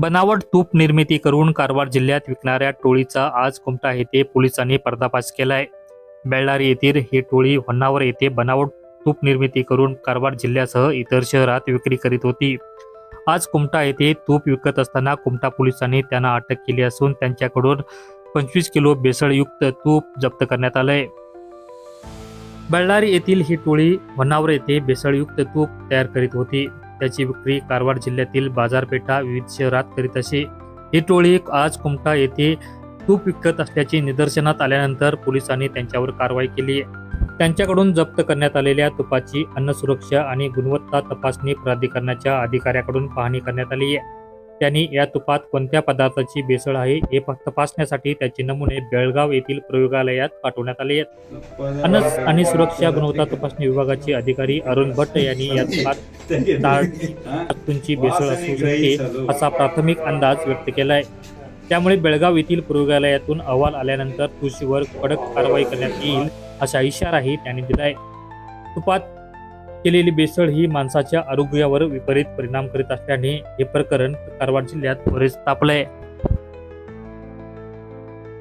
बनावट तूप निर्मिती करून कारवार जिल्ह्यात विकणाऱ्या टोळीचा आज कुमटा येथे पोलिसांनी पर्दाफाश केलाय. बेळ्ळारी येथील ही टोळी होन्नावर येथे बनावट तूप निर्मिती करून कारवार जिल्ह्यासह इतर शहरात विक्री करीत होती. आज कुमटा येथे तूप विकत असताना कुमटा पोलिसांनी त्यांना अटक केली असून त्यांच्याकडून पंचवीस किलो बेसळयुक्त तूप जप्त करण्यात आलंय. बेळ्ळारी येथील ही टोळी होन्नावर येथे बेसळयुक्त तूप तयार करीत होती. त्याची विक्री कारवार जिल्ह्यातील बाजारपेठा विविध शहरात करीत असे. ही टोळी आज कुमटा येथे तूप विकत असल्याचे निदर्शनात आल्यानंतर पोलिसांनी त्यांच्यावर कारवाई केली. त्यांच्याकडून जप्त करण्यात आलेल्या तुपाची अन्न सुरक्षा आणि गुणवत्ता तपासणी प्राधिकरणाच्या अधिकाऱ्याकडून पाहणी करण्यात आली. आहे त्यांनी या तुपात कोणत्या पदार्थाची भेसळ आहे हे तपासण्यासाठी त्याचे नमुने बेळगाव येथील प्रयोगालयात पाठवण्यात आले आहेत. अन्न आणि सुरक्षा गुणवत्ता तपासणी विभागाचे अधिकारी अरुण भट्ट यांनी या तुपात धातूंची भेसळ असू शकते असा प्राथमिक अंदाज व्यक्त केलाय त्यामुळे बेळगाव येथील प्रयोगालयातून अहवाल आल्यानंतर तुळशीवर कडक कारवाई करण्यात येईल असा इशाराही त्यांनी दिलाय तुपात केलेली बेसळ ही माणसाच्या आरोग्यावर विपरीत परिणाम करीत असल्याने हे प्रकरण कारवार जिल्ह्यात बरेच तापलंय.